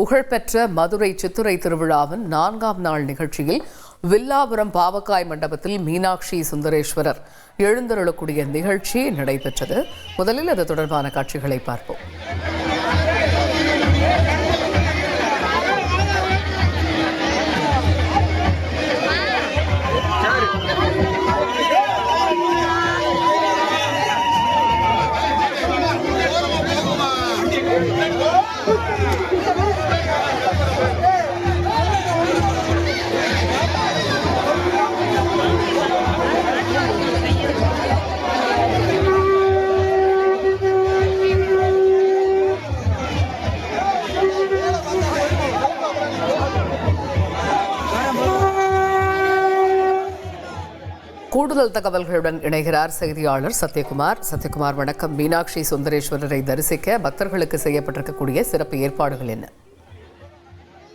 புகழ்பெற்ற மதுரை சித்துரை திருவிழாவின் நான்காம் நாள் நிகழ்ச்சியில் வில்லாபுரம் பாவக்காய் மண்டபத்தில் மீனாட்சி சுந்தரேஸ்வரர் எழுந்தருளக்கூடிய நிகழ்ச்சி நடைபெற்றது. முதலில் அது தொடர்பான காட்சிகளை பார்ப்போம். கூடுதல் தகவல்களுடன் இணைகிறார் செய்தியாளர் சத்யகுமார். சத்யகுமார் வணக்கம். மீனாட்சி சுந்தரேஸ்வரரை தரிசிக்க பக்தர்களுக்கு செய்யப்பட்டிருக்கக்கூடிய சிறப்பு ஏற்பாடுகள் என்ன?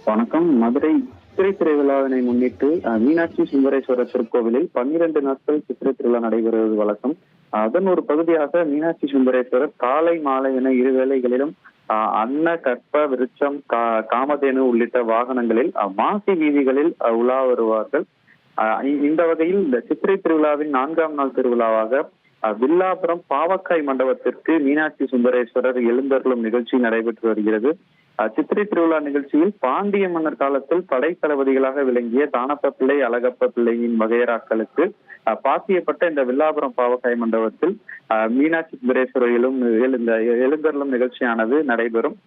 வணக்கம். மதுரை சித்திரை திருவிழாவினை முன்னிட்டு மீனாட்சி சுந்தரேஸ்வரர் திருக்கோவிலில் பன்னிரண்டு நாட்கள் சித்திரை திருவிழா நடைபெறுவது வழக்கம். அதன் ஒரு பகுதியாக மீனாட்சி சுந்தரேஸ்வரர் காலை மாலை என இரு வேளைகளிலும் அஹ், அன்ன கற்ப விருட்சம் கா- காமதேனு உள்ளிட்ட வாகனங்களில் மாசி வீதிகளில் அஹ், உலா வருவார்கள். இந்த வகையில் இந்த சித்திரை திருவிழாவின் நான்காம் நாள் திருவிழாவாக வில்லாபுரம் பாவக்காய் மண்டபத்திற்கு மீனாட்சி சுந்தரேஸ்வரர் எழுந்தருளும் நிகழ்ச்சி நடைபெற்று வருகிறது. சித்திரை திருவிழா நிகழ்ச்சியில் பாண்டிய மன்னர் காலத்தில் படை தளபதிகளாக விளங்கிய தானப்ப பிள்ளை அழகப்ப பிள்ளையின் வகையராக்களுக்கு பாத்தியப்பட்ட இந்த வில்லாபுரம் பாவக்காய் மண்டபத்தில் அஹ், மீனாட்சி சுந்தரேஸ்வரர் இந்த எழுந்தருளும் நிகழ்ச்சியானது நடைபெறும்.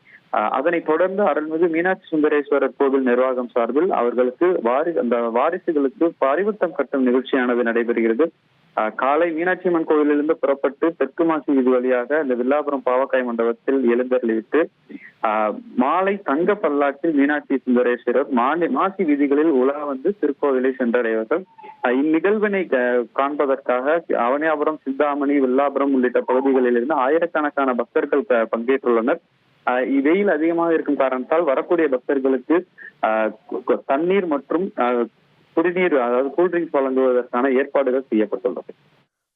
அதனைத் தொடர்ந்து அருள்மிகு மீனாட்சி சுந்தரேஸ்வரர் கோவில் நிர்வாகம் சார்பில் அவர்களுக்கு வாரி அந்த வாரிசுகளுக்கு பரிவர்த்தம் கட்டும் நிகழ்ச்சியானது நடைபெறுகிறது. காலை மீனாட்சி அம்மன் கோவிலிருந்து புறப்பட்டு தெற்கு மாசி இது வழியாக இந்த வில்லாபுரம் பாவக்காய் மண்டபத்தில் எழுந்தருளிவிட்டு ஆஹ், மாலை தங்க பல்லாக்கில் மீனாட்சி சுந்தரேஸ்வரர் மாலை மாசி வீதிகளில் உலா வந்து திருக்கோவிலை சென்றடைவார்கள். இந்நிகழ்வினை காண்பதற்காக அவனியாபுரம் சிந்தாமணி வில்லாபுரம் உள்ளிட்ட பகுதிகளில் இருந்து ஆயிரக்கணக்கான பக்தர்கள் பங்கேற்றுள்ளனர். வெயில் அதிகமாக இருக்கும் காரணத்தால் வரக்கூடிய பக்தர்களுக்கு தண்ணீர் மற்றும் ஆஹ், குடிநீர் அதாவது கூல்ட்ரிங்க்ஸ் வழங்குவதற்கான ஏற்பாடுகள் செய்யப்பட்டுள்ளது.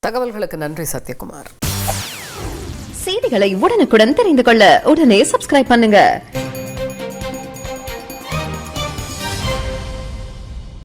தகவல்களுக்கு நன்றி சத்யகுமார். செய்திகளை உடனுக்குடன் தெரிந்து கொள்ள உடனே சப்ஸ்கிரைப் பண்ணுங்க.